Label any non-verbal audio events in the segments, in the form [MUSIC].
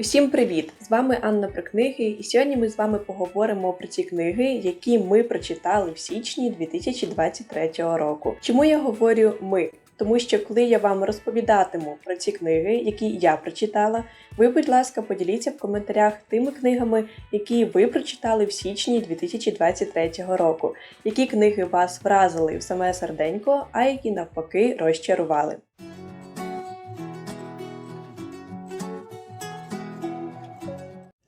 Усім привіт! З вами Анна про книги, і сьогодні ми з вами поговоримо про ті книги, які ми прочитали в січні 2023 року. Чому я говорю ми? Тому що коли я вам розповідатиму про ці книги, які я прочитала, ви, будь ласка, поділіться в коментарях тими книгами, які ви прочитали в січні 2023 року, які книги вас вразили в саме серденько, а які навпаки розчарували.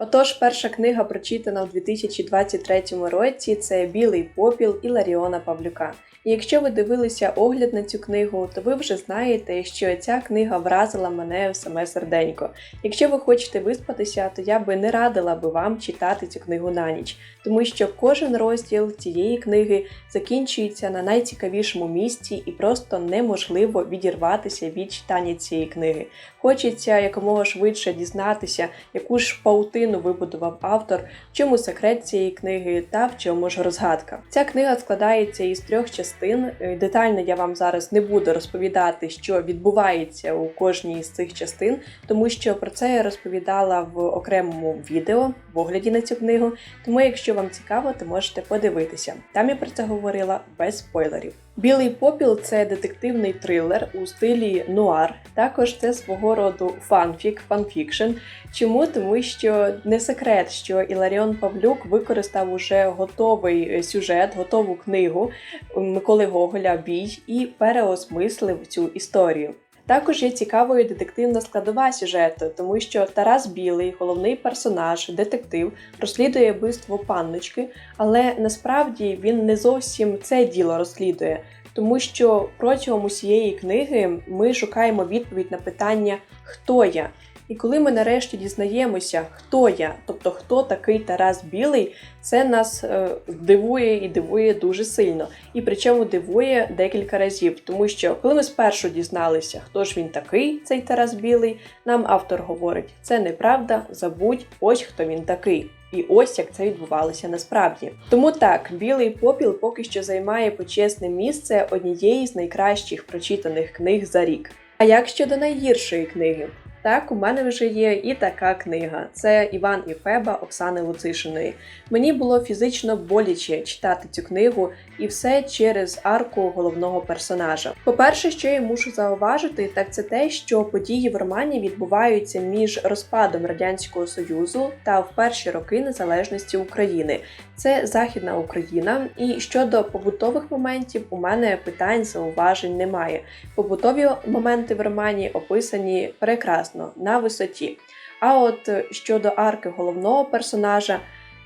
Отож, перша книга, прочитана в 2023 році, це Білий попіл Іларіона Павлюка. Якщо ви дивилися огляд на цю книгу, то ви вже знаєте, що ця книга вразила мене в саме серденько. Якщо ви хочете виспатися, то я би не радила би вам читати цю книгу на ніч, тому що кожен розділ цієї книги закінчується на найцікавішому місці і просто неможливо відірватися від читання цієї книги. Хочеться якомога швидше дізнатися, яку ж паутину вибудував автор, в чому секрет цієї книги та в чому ж розгадка. Ця книга складається із трьох частин. Е, Детально я вам зараз не буду розповідати, що відбувається у кожній з цих частин, тому що про це я розповідала в окремому відео в огляді на цю книгу. Тому, якщо вам цікаво, то можете подивитися. Там я про це говорила без спойлерів. Білий попіл це детективний трилер у стилі нуар. Також це свого роду фанфік, фанфікшн. Чому? Тому що не секрет, що Іларіон Павлюк використав уже готовий е, сюжет, готову книгу Миколи Гоголя Бій і переосмислив цю історію. Також є цікавою детективна складова сюжету, тому що Тарас Білий, головний персонаж, детектив, розслідує вбивство панночки, але насправді він не зовсім це діло розслідує, тому що протягом усієї книги ми шукаємо відповідь на питання Хто я? І коли ми нарешті дізнаємося, хто я, тобто хто такий Тарас Білий, це нас е, дивує і дивує дуже сильно. І причому дивує декілька разів, тому що коли ми спершу дізналися, хто ж він такий, цей Тарас Білий, нам автор говорить: це неправда, забудь, ось хто він такий. І ось як це відбувалося насправді. Тому так, білий попіл поки що займає почесне місце однієї з найкращих прочитаних книг за рік. А як щодо найгіршої книги? Так, у мене вже є і така книга. Це Іван і Феба Оксани Луцишиної. Мені було фізично боляче читати цю книгу, і все через арку головного персонажа. По-перше, що я мушу зауважити, так це те, що події в романі відбуваються між розпадом радянського союзу та в перші роки незалежності України. Це Західна Україна, і щодо побутових моментів у мене питань зауважень немає. Побутові моменти в романі описані прекрасно на висоті. А от щодо арки головного персонажа,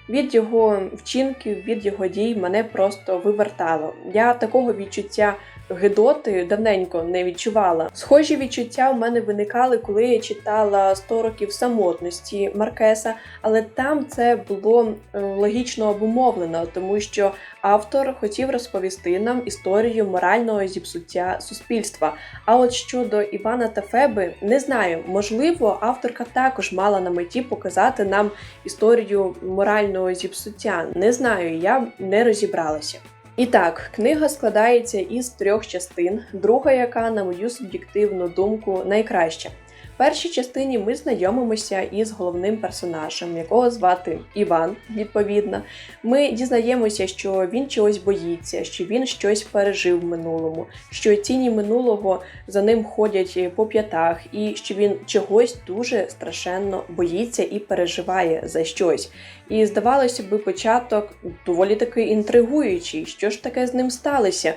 від його вчинків, від його дій мене просто вивертало. Я такого відчуття гидоти давненько не відчувала. Схожі відчуття у мене виникали, коли я читала «100 років самотності Маркеса, але там це було е, логічно обумовлено, тому що автор хотів розповісти нам історію морального зіпсуття суспільства. А от щодо Івана та Феби, не знаю, можливо, авторка також мала на меті показати нам історію морального зіпсуття. Не знаю, я не розібралася. І так, книга складається із трьох частин, друга, яка, на мою суб'єктивну думку, найкраща. В першій частині ми знайомимося із головним персонажем, якого звати Іван, відповідно. Ми дізнаємося, що він чогось боїться, що він щось пережив в минулому, що тіні минулого за ним ходять по п'ятах, і що він чогось дуже страшенно боїться і переживає за щось. І здавалося би, початок доволі таки інтригуючий, що ж таке з ним сталося.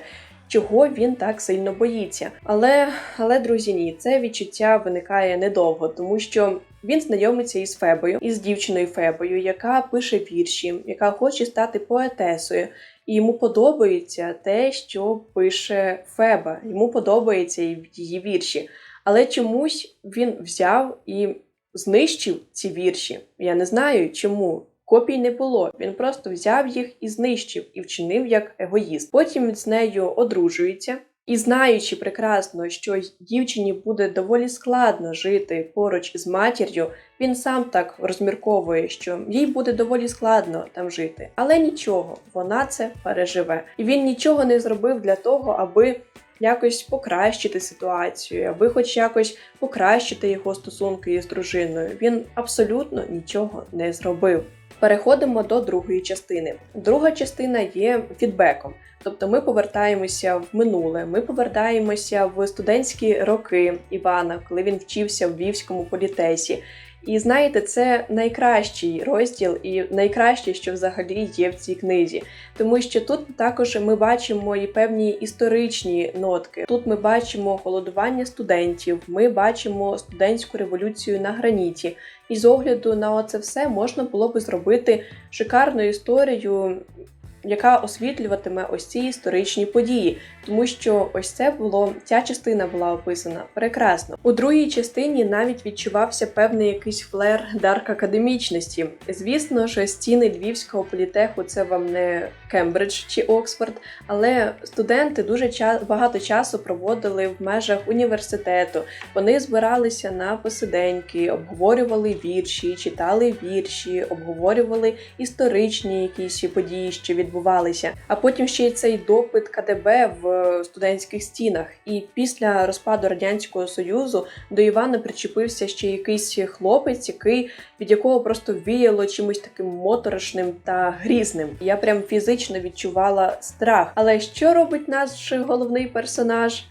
Чого він так сильно боїться, але але друзі, ні, це відчуття виникає недовго, тому що він знайомиться із Фебою, із дівчиною Фебою, яка пише вірші, яка хоче стати поетесою, і йому подобається те, що пише Феба. Йому подобається її вірші. Але чомусь він взяв і знищив ці вірші. Я не знаю чому. Копій не було, він просто взяв їх і знищив, і вчинив як егоїст. Потім з нею одружується. І знаючи прекрасно, що дівчині буде доволі складно жити поруч із матір'ю, він сам так розмірковує, що їй буде доволі складно там жити. Але нічого, вона це переживе. І він нічого не зробив для того, аби якось покращити ситуацію, аби хоч якось покращити його стосунки із дружиною. Він абсолютно нічого не зробив. Переходимо до другої частини. Друга частина є фідбеком. Тобто ми повертаємося в минуле, ми повертаємося в студентські роки Івана, коли він вчився в Львівському політесі. І знаєте, це найкращий розділ і найкраще, що взагалі є в цій книзі, тому що тут також ми бачимо і певні історичні нотки. Тут ми бачимо голодування студентів, ми бачимо студентську революцію на граніті. І з огляду на оце все можна було би зробити шикарну історію яка освітлюватиме ось ці історичні події, тому що ось це було ця частина була описана прекрасно. У другій частині навіть відчувався певний якийсь флер дарк академічності. Звісно, що стіни львівського політеху це вам не Кембридж чи Оксфорд, але студенти дуже ча багато часу проводили в межах університету. Вони збиралися на посиденьки, обговорювали вірші, читали вірші, обговорювали історичні якісь події, що відбувалися відбувалися. А потім ще й цей допит КДБ в студентських стінах. І після розпаду радянського союзу до Івана причепився ще якийсь хлопець, який від якого просто віяло чимось таким моторошним та грізним. Я прям фізично відчувала страх. Але що робить наш головний персонаж?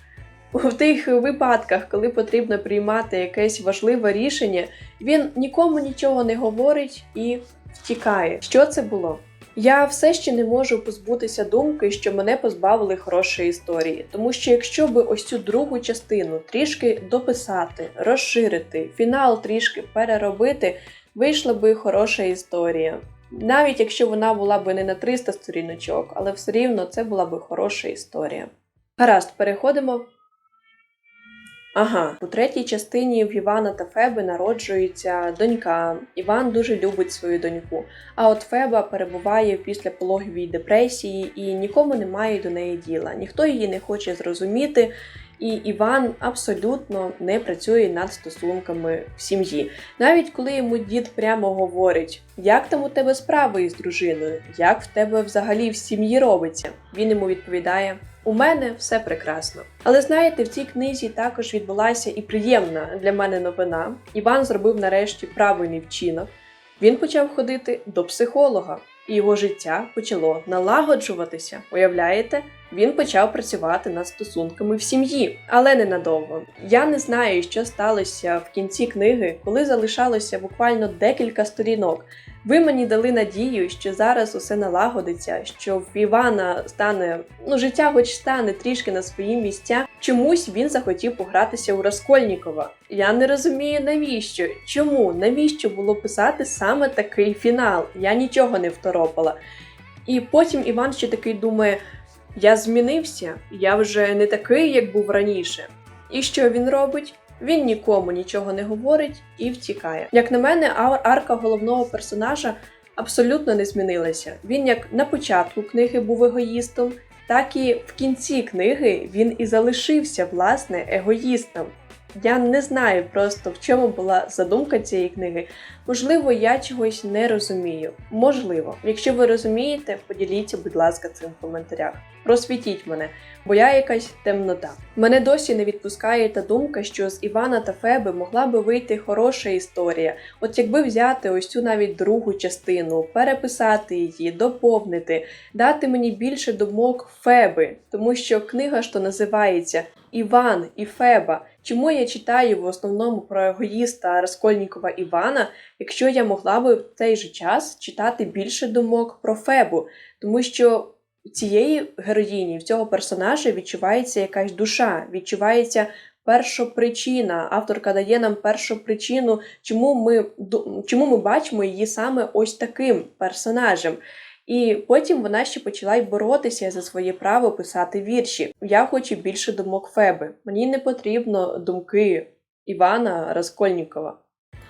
У тих випадках, коли потрібно приймати якесь важливе рішення, він нікому нічого не говорить і втікає. Що це було? Я все ще не можу позбутися думки, що мене позбавили хорошої історії, тому що якщо би ось цю другу частину трішки дописати, розширити, фінал трішки переробити, вийшла би хороша історія. Навіть якщо вона була би не на 300 сторіночок, але все рівно це була би хороша історія. Гаразд, переходимо Ага, у третій частині в Івана та Феби народжується донька. Іван дуже любить свою доньку. А от Феба перебуває після пологовій депресії і нікому не має до неї діла. Ніхто її не хоче зрозуміти. І Іван абсолютно не працює над стосунками в сім'ї. Навіть коли йому дід прямо говорить, як там у тебе справи із дружиною, як в тебе взагалі в сім'ї робиться, він йому відповідає. У мене все прекрасно. Але знаєте, в цій книзі також відбулася і приємна для мене новина. Іван зробив нарешті правильний вчинок. Він почав ходити до психолога, і його життя почало налагоджуватися. Уявляєте? Він почав працювати над стосунками в сім'ї, але ненадовго. Я не знаю, що сталося в кінці книги, коли залишалося буквально декілька сторінок. Ви мені дали надію, що зараз усе налагодиться, що в Івана стане ну життя, хоч стане трішки на свої місця. Чомусь він захотів погратися у Раскольнікова. Я не розумію, навіщо, чому, навіщо було писати саме такий фінал? Я нічого не второпала. І потім Іван ще такий думає: я змінився, я вже не такий, як був раніше. І що він робить? Він нікому нічого не говорить і втікає. Як на мене, арка головного персонажа абсолютно не змінилася. Він як на початку книги був егоїстом, так і в кінці книги він і залишився власне егоїстом. Я не знаю просто в чому була задумка цієї книги. Можливо, я чогось не розумію. Можливо, якщо ви розумієте, поділіться, будь ласка, цим в коментарях. Просвітіть мене, бо я якась темнота. Мене досі не відпускає та думка, що з Івана та Феби могла би вийти хороша історія. От якби взяти ось цю навіть другу частину, переписати її, доповнити, дати мені більше думок Феби, тому що книга то називається Іван і Феба. Чому я читаю в основному про егоїста Раскольнікова Івана, якщо я могла би в цей же час читати більше думок про Фебу, тому що у цієї героїні, в цього персонажа відчувається якась душа, відчувається першопричина. Авторка дає нам першу причину, чому ми чому ми бачимо її саме ось таким персонажем. І потім вона ще почала й боротися за своє право писати вірші. Я хочу більше думок Феби. Мені не потрібно думки Івана Раскольнікова.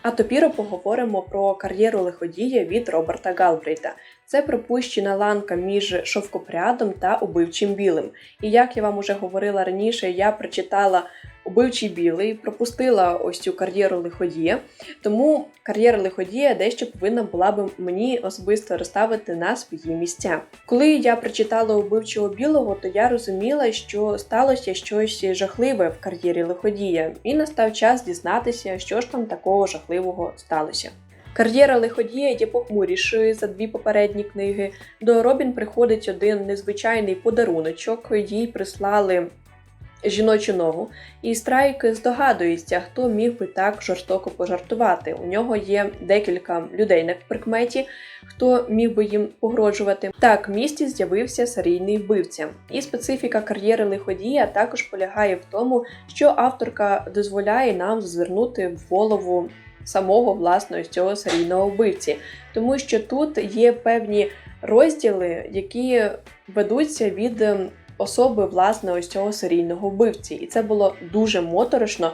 А тепер поговоримо про кар'єру лиходія від Роберта Галбрейта. Це пропущена ланка між шовкопрядом та убивчим білим. І як я вам уже говорила раніше, я прочитала убивчий білий, пропустила ось цю кар'єру лиходія. Тому кар'єра лиходія дещо повинна була би мені особисто розставити на свої місця. Коли я прочитала убивчого білого, то я розуміла, що сталося щось жахливе в кар'єрі лиходія, і настав час дізнатися, що ж там такого жахливого сталося. Кар'єра лиходія є похмурішою за дві попередні книги. До Робін приходить один незвичайний подаруночок, їй прислали жіночу ногу, і Страйк здогадується, хто міг би так жорстоко пожартувати. У нього є декілька людей на прикметі, хто міг би їм погрожувати. Так, в місті з'явився серійний вбивця. І специфіка кар'єри лиходія також полягає в тому, що авторка дозволяє нам звернути в голову самого власного цього серійного вбивці, тому що тут є певні розділи, які ведуться від ем, особи власне ось цього серійного вбивці, і це було дуже моторошно.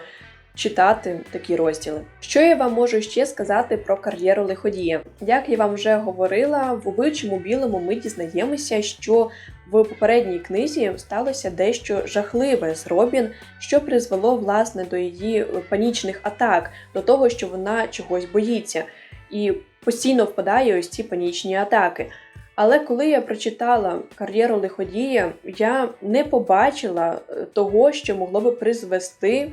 Читати такі розділи. Що я вам можу ще сказати про кар'єру лиходія? Як я вам вже говорила, в убивчому білому ми дізнаємося, що в попередній книзі сталося дещо жахливе з Робін, що призвело власне до її панічних атак, до того, що вона чогось боїться, і постійно впадає ось ці панічні атаки. Але коли я прочитала кар'єру лиходія, я не побачила е, того, що могло би призвести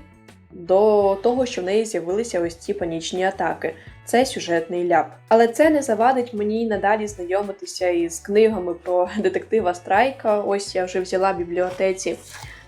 до того, що в неї з'явилися ось ці панічні атаки. Це сюжетний ляп. Але це не завадить мені надалі знайомитися із книгами про [LAUGHS] детектива Страйка. Ось я вже взяла в бібліотеці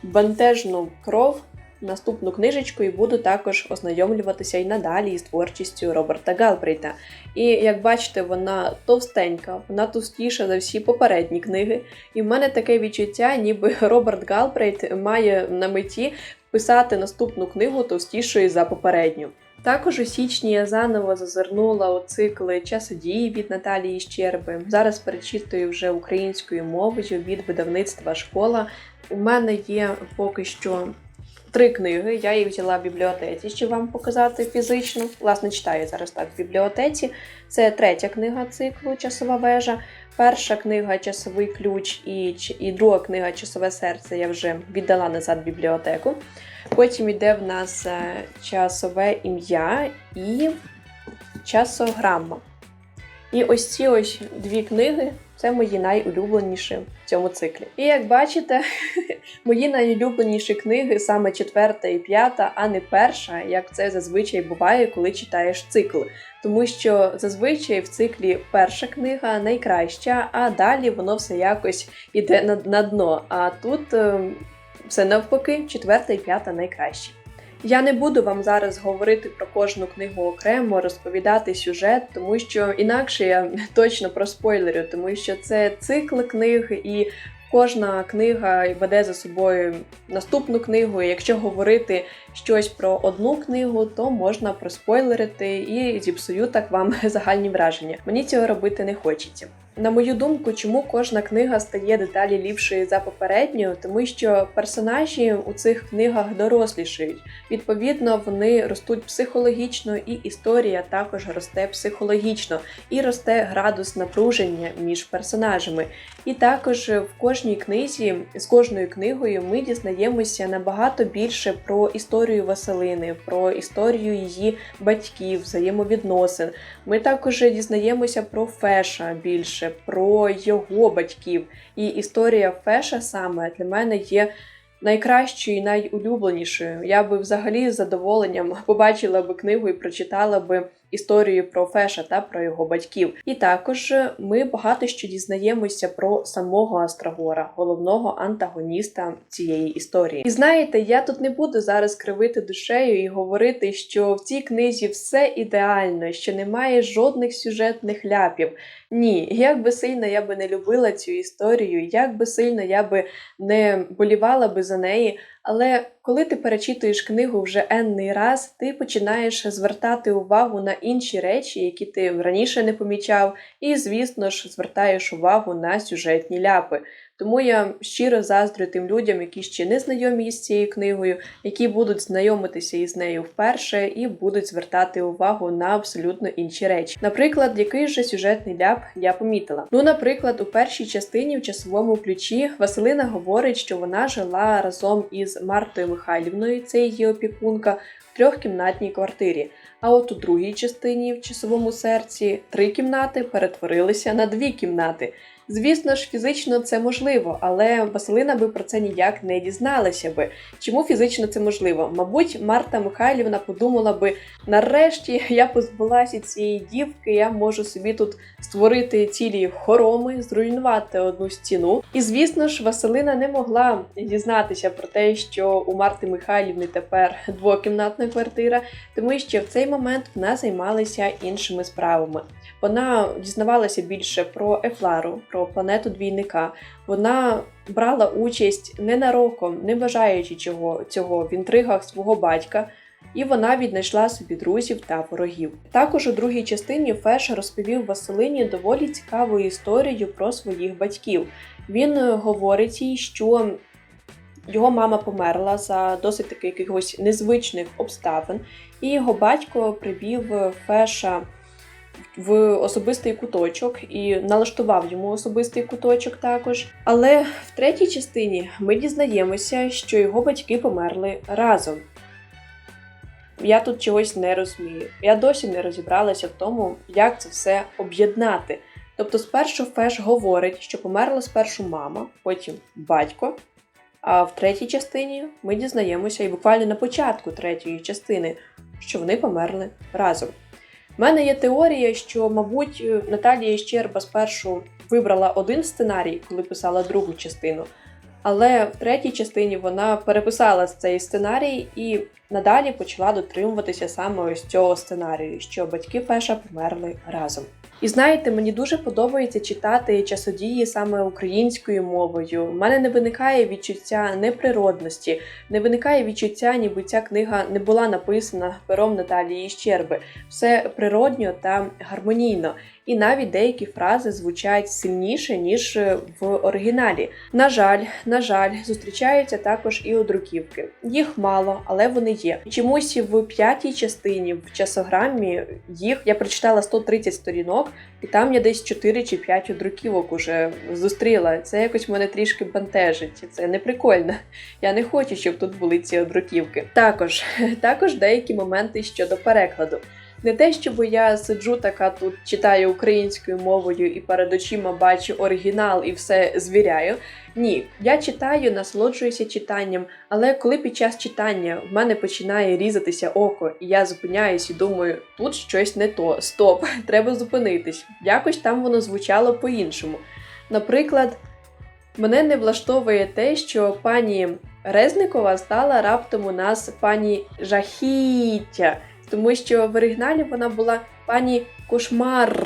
бентежну кров. Наступну книжечку і буду також ознайомлюватися і надалі із творчістю Роберта Галбрейта. І як бачите, вона товстенька, вона товстіша за всі попередні книги. І в мене таке відчуття, ніби [LAUGHS] Роберт Галбрейт має на меті писати наступну книгу товстішою за попередню. Також у січні я заново зазирнула у цикли часодії від Наталії Щерби. Зараз перечитую вже українською мовою від видавництва школа. У мене є поки що три книги. Я їх взяла в бібліотеці, щоб вам показати фізично. Власне, читаю зараз так в бібліотеці. Це третя книга циклу Часова вежа. Перша книга Часовий ключ і і друга книга Часове серце я вже віддала назад в бібліотеку. Потім йде в нас е, часове ім'я і часограма. І ось ці ось дві книги це мої найулюбленіші в цьому циклі. І як бачите, [LAUGHS] мої найулюбленіші книги саме четверта і п'ята, а не перша, як це зазвичай буває, коли читаєш цикл. Тому що зазвичай в циклі перша книга найкраща, а далі воно все якось іде на, на дно. А тут е, все навпаки, четверта і п'ята найкращі. Я не буду вам зараз говорити про кожну книгу окремо, розповідати сюжет, тому що інакше я [LAUGHS] точно проспойлерю, тому що це цикл книг, і кожна книга веде за собою наступну книгу. І якщо говорити щось про одну книгу, то можна проспойлерити і зіпсую так вам [LAUGHS] загальні враження. Мені цього робити не хочеться. На мою думку, чому кожна книга стає деталі ліпшою за попередньою, тому що персонажі у цих книгах дорослішають. Відповідно, вони ростуть психологічно, і історія також росте психологічно, і росте градус напруження між персонажами. І також в кожній книзі, з кожною книгою, ми дізнаємося набагато більше про історію Василини, про історію її батьків, взаємовідносин. Ми також дізнаємося про Феша більше про його батьків. І історія Феша саме для мене є найкращою і найулюбленішою. Я би взагалі з задоволенням [LAUGHS] побачила би книгу і прочитала би історію про Феша та про його батьків. І також ми багато що дізнаємося про самого Астрагора, головного антагоніста цієї історії. І знаєте, я тут не буду зараз кривити душею і говорити, що в цій книзі все ідеально, що немає жодних сюжетних ляпів. Ні, як би сильно я би не любила цю історію, як би сильно я би не болівала би за неї. Але коли ти перечитуєш книгу вже енний раз, ти починаєш звертати увагу на інші речі, які ти раніше не помічав, і, звісно ж, звертаєш увагу на сюжетні ляпи. Тому я щиро заздрю тим людям, які ще не знайомі з цією книгою, які будуть знайомитися із нею вперше і будуть звертати увагу на абсолютно інші речі. Наприклад, який же сюжетний ляп я помітила. Ну, наприклад, у першій частині в часовому ключі Василина говорить, що вона жила разом із Мартою Михайлівною, це її опікунка, в трьохкімнатній квартирі. А от у другій частині в часовому серці три кімнати перетворилися на дві кімнати. Звісно ж, фізично це можливо, але Василина би про це ніяк не дізналася би. Чому фізично це можливо? Мабуть, Марта Михайлівна подумала би: нарешті я позбулася цієї дівки, я можу собі тут створити цілі хороми, зруйнувати одну стіну. І звісно ж, Василина не могла дізнатися про те, що у Марти Михайлівни тепер двокімнатна квартира, тому що в цей момент вона займалася іншими справами. Вона дізнавалася більше про Ефлару, про планету двійника. Вона брала участь ненароком, не бажаючи чого цього в інтригах свого батька. І вона віднайшла собі друзів та ворогів. Також у другій частині Феш розповів Василині доволі цікаву історію про своїх батьків. Він е, говорить їй, що його мама померла за досить таки якихось незвичних обставин, і його батько привів Феша в особистий куточок і налаштував йому особистий куточок також. Але в третій частині ми дізнаємося, що його батьки померли разом. Я тут чогось не розумію. Я досі не розібралася в тому, як це все об'єднати. Тобто, спершу Феш говорить, що померла спершу мама, потім батько. А в третій частині ми дізнаємося, і буквально на початку третьої частини, що вони померли разом. У мене є теорія, що, мабуть, Наталія Щерба спершу вибрала один сценарій, коли писала другу частину, але в третій частині вона переписала цей сценарій і надалі почала дотримуватися саме ось цього сценарію, що батьки Феша померли разом. І знаєте, мені дуже подобається читати часодії саме українською мовою. У мене не виникає відчуття неприродності, не виникає відчуття, ніби ця книга не була написана пером Наталії Щерби. Все природньо та гармонійно. І навіть деякі фрази звучать сильніше, ніж в оригіналі. На жаль, на жаль, зустрічаються також і у друківки. Їх мало, але вони є. Чомусь в п'ятій частині в часограмі їх я прочитала 130 сторінок, і там я десь 4 чи 5 друківок уже зустріла. Це якось мене трішки бентежить. Це не прикольно. Я не хочу, щоб тут були ці друківки. Також, [LAUGHS] також деякі моменти щодо перекладу. Не те, щоб я сиджу така тут, читаю українською мовою і перед очима бачу оригінал і все звіряю. Ні, я читаю, насолоджуюся читанням, але коли під час читання в мене починає різатися око, і я зупиняюсь і думаю, тут щось не то, стоп, [LAUGHS] треба зупинитись. Якось там воно звучало по-іншому. Наприклад, мене не влаштовує те, що пані Резникова стала раптом у нас пані Жахіття тому що в оригіналі вона була пані Кошмар.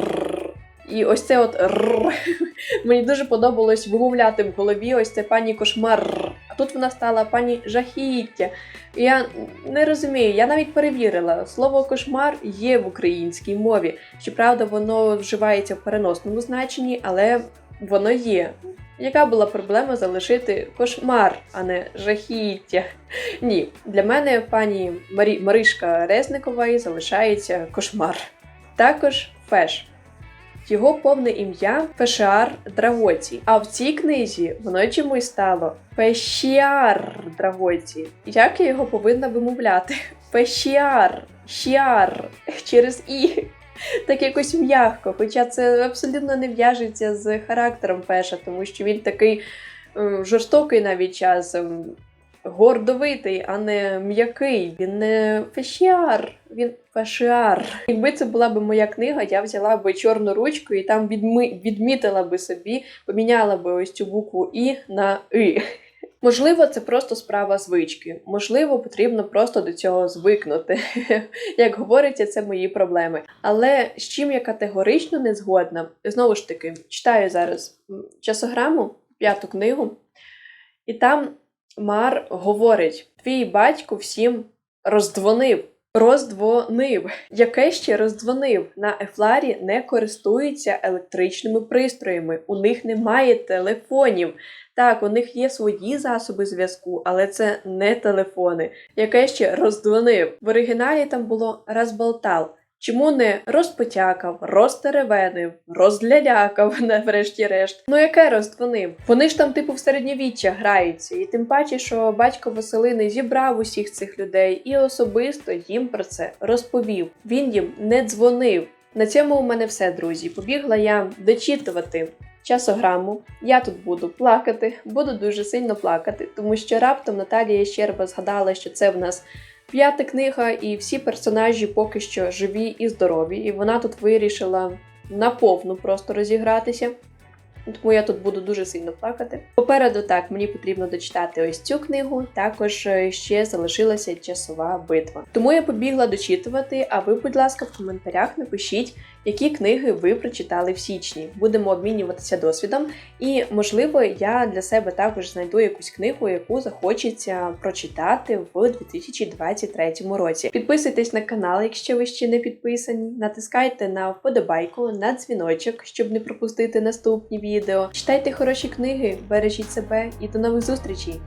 І ось це от р. [LAUGHS] Мені дуже подобалось вимовляти в голові ось це пані Кошмар. А тут вона стала пані Жахіття. Я не розумію, я навіть перевірила, слово кошмар є в українській мові. Щоправда, воно вживається в переносному значенні, але воно є. Яка була проблема залишити кошмар, а не жахіття? Ні, для мене пані Марі... Маришка Резникової залишається кошмар. Також Феш. Його повне ім'я Фешіар Драгоці. А в цій книзі воно чомусь стало Фешіар Драгоці. Як я його повинна вимовляти? Фешіар, Шіар через І. Так якось м'яко, хоча це абсолютно не в'яжеться з характером Феша, тому що він такий жорстокий навіть часом, гордовитий, а не м'який. Він не фешіар, він фешіар. Якби це була б моя книга, я взяла б чорну ручку і там відми... відмітила би собі, поміняла би ось цю букву І на И. Можливо, це просто справа звички. Можливо, потрібно просто до цього звикнути. [LAUGHS] Як говориться, це мої проблеми. Але з чим я категорично не згодна, знову ж таки, читаю зараз часограму, п'яту книгу, і там Мар говорить: твій батько всім роздзвонив. Роздзвонив. Яке ще роздзвонив? На Ефларі не користуються електричними пристроями, у них немає телефонів. Так, у них є свої засоби зв'язку, але це не телефони. Яке ще роздзвонив? В оригіналі там було розболтав. Чому не розпотякав, розтеревенив, розлялякав, [LAUGHS] врешті-решт? Ну яке роздзвонив? Вони ж там, типу, в середньовіччя граються, і тим паче, що батько Василини зібрав усіх цих людей і особисто їм про це розповів. Він їм не дзвонив. На цьому у мене все, друзі. Побігла я дочитувати часограму. Я тут буду плакати, буду дуже сильно плакати, тому що раптом Наталія Щерба згадала, що це в нас п'ята книга, і всі персонажі поки що живі і здорові. І вона тут вирішила наповну просто розігратися. Тому я тут буду дуже сильно плакати. Попереду так мені потрібно дочитати ось цю книгу. Також е, ще залишилася часова битва. Тому я побігла дочитувати. А ви, будь ласка, в коментарях напишіть, які книги ви прочитали в січні. Будемо обмінюватися досвідом, і можливо, я для себе також знайду якусь книгу, яку захочеться прочитати в 2023 році. Підписуйтесь на канал, якщо ви ще не підписані. Натискайте на вподобайку, на дзвіночок, щоб не пропустити наступні відео. Читайте хороші книги, бережіть себе і до нових зустрічей!